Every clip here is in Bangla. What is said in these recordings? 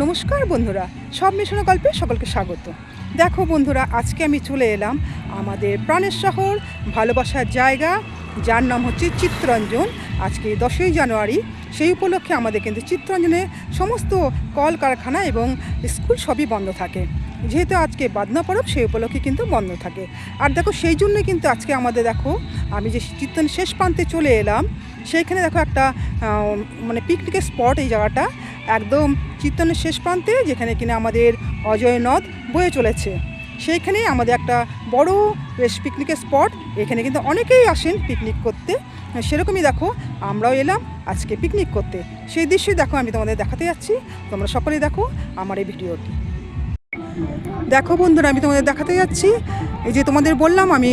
নমস্কার বন্ধুরা, সব মিশনের গল্পে সকলকে স্বাগত। দেখো বন্ধুরা, আজকে আমি চলে এলাম আমাদের প্রাণের শহর, ভালোবাসার জায়গা, যার নাম হচ্ছে চিত্তরঞ্জন। আজকে দশই জানুয়ারি, সেই উপলক্ষে আমাদের কিন্তু চিত্তরঞ্জনে সমস্ত কলকারখানা এবং স্কুল সবই বন্ধ থাকে। যেহেতু আজকে বাদনা পরব, সেই উপলক্ষে কিন্তু বন্ধ থাকে। আর দেখো, সেই জন্য কিন্তু আজকে আমাদের দেখো, আমি যে চিত্তন শেষ প্রান্তে চলে এলাম, সেইখানে দেখো একটা মানে পিকনিকের স্পট এই জায়গাটা। একদম চিত্তনের শেষ প্রান্তে, যেখানে কিনা আমাদের অজয় নদ বয়ে চলেছে। সেইখানেই আমাদের একটা বড় বেশ পিকনিকের স্পট এখানে কিন্তু অনেকেই আসেন পিকনিক করতে। সেরকমই দেখো, আমরাও এলাম আজকে পিকনিক করতে। সেই দৃশ্যই দেখো, আমি তোমাদের দেখাতে যাচ্ছি। তোমরা সকলেই দেখো আমার এই ভিডিওটি। দেখো বন্ধুরা, আমি তোমাদের দেখাতে যাচ্ছি। এই যে তোমাদের বললাম, আমি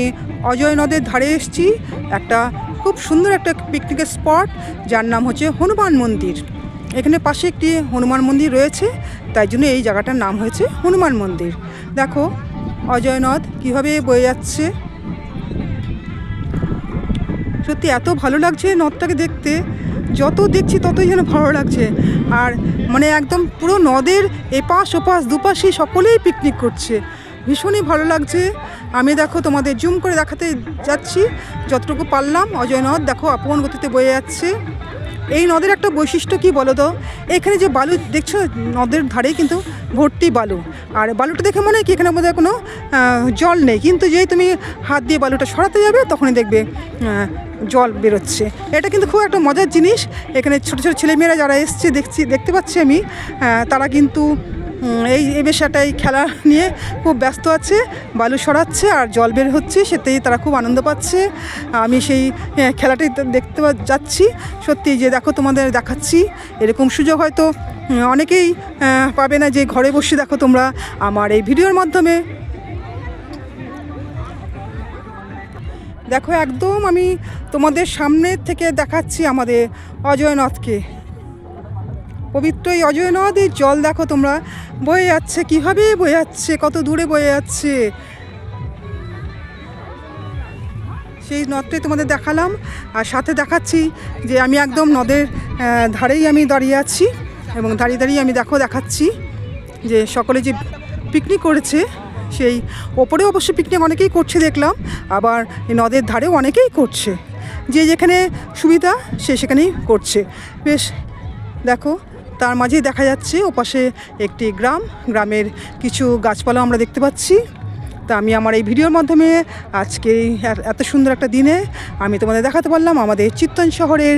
অজয় নদের ধারে এসেছি। একটা খুব সুন্দর একটা পিকনিকের স্পট যার নাম হচ্ছে হনুমান মন্দির। এখানে পাশে একটি হনুমান মন্দির রয়েছে, তাই জন্য এই জায়গাটার নাম হয়েছে হনুমান মন্দির। দেখো, অজয় নদ কীভাবে বয়ে যাচ্ছে। সত্যি এত ভালো লাগছে নদটাকে দেখতে, যত দেখছি ততই যেন ভালো লাগছে। আর মানে একদম পুরো নদের এপাশ ওপাশ দুপাশে সকলেই পিকনিক করছে। ভীষণই ভালো লাগছে। আমি দেখো তোমাদের জুম করে দেখাতে যাচ্ছি, যতটুকু পারলাম। অজয় নদ দেখো আপন গতিতে বয়ে যাচ্ছে। এই নদের একটা বৈশিষ্ট্য কি বলো তো এখানে যে বালু দেখছ, নদের ধারে কিন্তু ভর্তি বালু। আর বালুটা দেখে মনে হয় কি, এখানে বোধহয় কোনো জল নেই। কিন্তু যেই তুমি হাত দিয়ে বালুটা সরাতে যাবে, তখনই দেখবে জল বেরোচ্ছে। এটা কিন্তু খুব একটা মজার জিনিস। এখানে ছোটো ছোটো ছেলেমেয়েরা যারা এসছে, দেখছি, দেখতে পাচ্ছি আমি তারা কিন্তু এই এই এই খেলা নিয়ে খুব ব্যস্ত আছে বালু সরাচ্ছে আর জল বের হচ্ছে সেতেই তারা খুব আনন্দ পাচ্ছে। আমি সেই আহ, খেলাটাই দেখতে যাচ্ছি। সত্যি যে দেখো তোমাদের দেখাচ্ছি এরকম সুযোগ হয়তো অনেকেই পাবে না যে ঘরে বসে দেখো তোমরা আমার এই ভিডিওর মাধ্যমে। দেখো একদম আমি তোমাদের সামনে থেকে দেখাচ্ছি আমাদের অজয়নাথকে পবিত্র এই অজয় নদীর জল দেখো তোমরা। বয়ে যাচ্ছে, কীভাবে বয়ে যাচ্ছে, কত দূরে বয়ে যাচ্ছে। সেই নদটাই তোমাদের দেখালাম, আর সাথে দেখাচ্ছি যে আমি একদম নদের ধারেই আমি দাঁড়িয়ে আছি, এবং দাঁড়িয়ে দাঁড়িয়ে আমি দেখো দেখাচ্ছি যে সকলে যে পিকনিক করেছে, সেই ওপরে অবশ্য পিকনিক অনেকেই করছে দেখলাম, আবার নদের ধারেও অনেকেই করছে। যে যেখানে সুবিধা, সে সেখানেই করছে। বেশ, দেখো তার মাঝেই দেখা যাচ্ছে ওপাশে একটি গ্রাম। গ্রামের কিছু গাছপালা আমরা দেখতে পাচ্ছি। তা আমি আমার এই ভিডিওর মাধ্যমে আজকে এত সুন্দর একটা দিনে আমি তোমাদের দেখাতে পারলাম আমাদের চিত্তন শহরের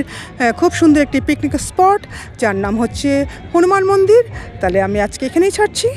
খুব সুন্দর একটি পিকনিক স্পট যার নাম হচ্ছে হনুমান মন্দির। তাহলে আমি আজকে এখানেই ছাড়ছি।